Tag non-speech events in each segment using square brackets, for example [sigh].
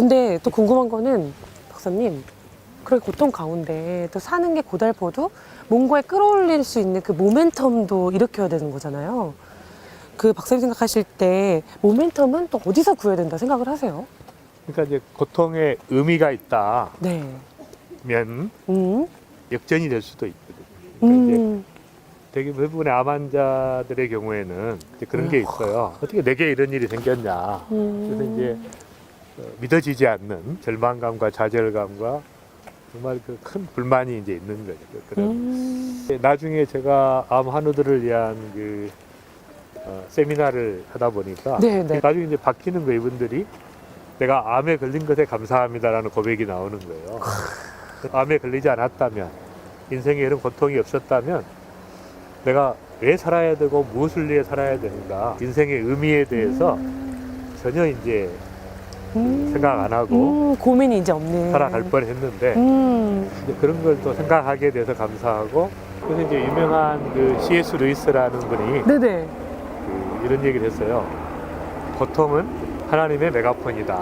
근데 또 궁금한 거는 박사님 그렇게 고통 가운데 또 사는 게 고달퍼도 뭔가에 끌어올릴 수 있는 그 모멘텀도 일으켜야 되는 거잖아요. 그 박사님 생각하실 때 모멘텀은 또 어디서 구해야 된다 생각을 하세요? 그러니까 이제 고통에 의미가 있다면 네. 음. 역전이 될 수도 있거든요. 그러니까 이제 음. 되게 대부분의 암 환자들의 경우에는 이제 그런 게 있어요. 어떻게 내게 이런 일이 생겼냐. 그래서 음. 이제 어, 믿어지지 않는 절망감과 좌절감과 정말 그 큰 불만이 이제 있는 거죠. 그- 그런 음. 나중에 제가 암 환우들을 위한 그 어, 세미나를 하다 보니까 네, 네. 나중에 이제 바뀌는 거 이분들이 내가 암에 걸린 것에 감사합니다라는 고백이 나오는 거예요. 암에 걸리지 않았다면 인생에 이런 고통이 없었다면 내가 왜 살아야 되고 무엇을 위해 살아야 되는가 인생의 의미에 대해서 전혀 이제 음. 생각 안 하고 음, 고민이 이제 없네. 살아갈 뻔했는데 음. 이제 그런 걸 또 생각하게 돼서 감사하고 그래서 이제 유명한 그 C.S. 루이스라는 분이 네네. 그 이런 얘기를 했어요. 고통은 하나님의 메가폰이다.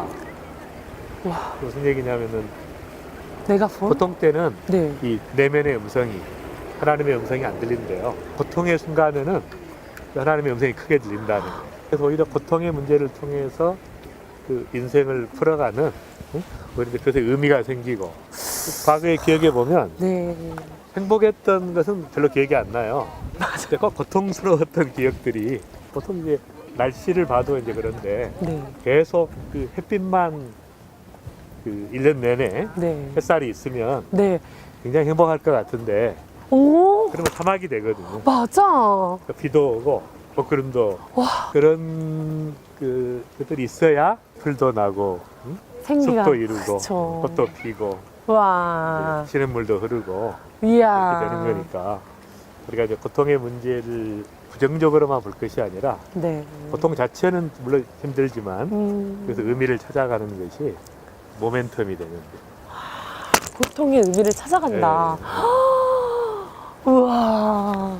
와, 무슨 얘기냐면은 메가폰? 고통 때는 네. 이 내면의 음성이 하나님의 음성이 안 들린대요. 고통의 순간에는 그 하나님의 음성이 크게 들린다는 거예요. 그래서 오히려 고통의 문제를 통해서 그 인생을 풀어가는 응? 오히려 이제 그것에 의미가 생기고 과거에 기억해 보면 네. 행복했던 것은 별로 기억이 안 나요. 근데 꼭 고통스러웠던 기억들이 보통 이제 날씨를 봐도 이제 그런데 네. 계속 그 햇빛만 그 1년 내내 네. 햇살이 있으면 네. 굉장히 행복할 것 같은데 오, 그러면 사막이 되거든요. 맞아. 그러니까 비도 오고 먹구름도 와, 그런 그 것들이 있어야 풀도 나고 응? 생기가. 숲도 이루고 그쵸. 꽃도 피고 와, 시냇물도 흐르고 이야. 이렇게 되는 거니까 우리가 이제 고통의 문제를 부정적으로만 볼 것이 아니라 네. 고통 자체는 물론 힘들지만 음, 그래서 의미를 찾아가는 것이 모멘텀이 되는 거예요. 고통의 의미를 찾아간다. 네. [gasps] 우와.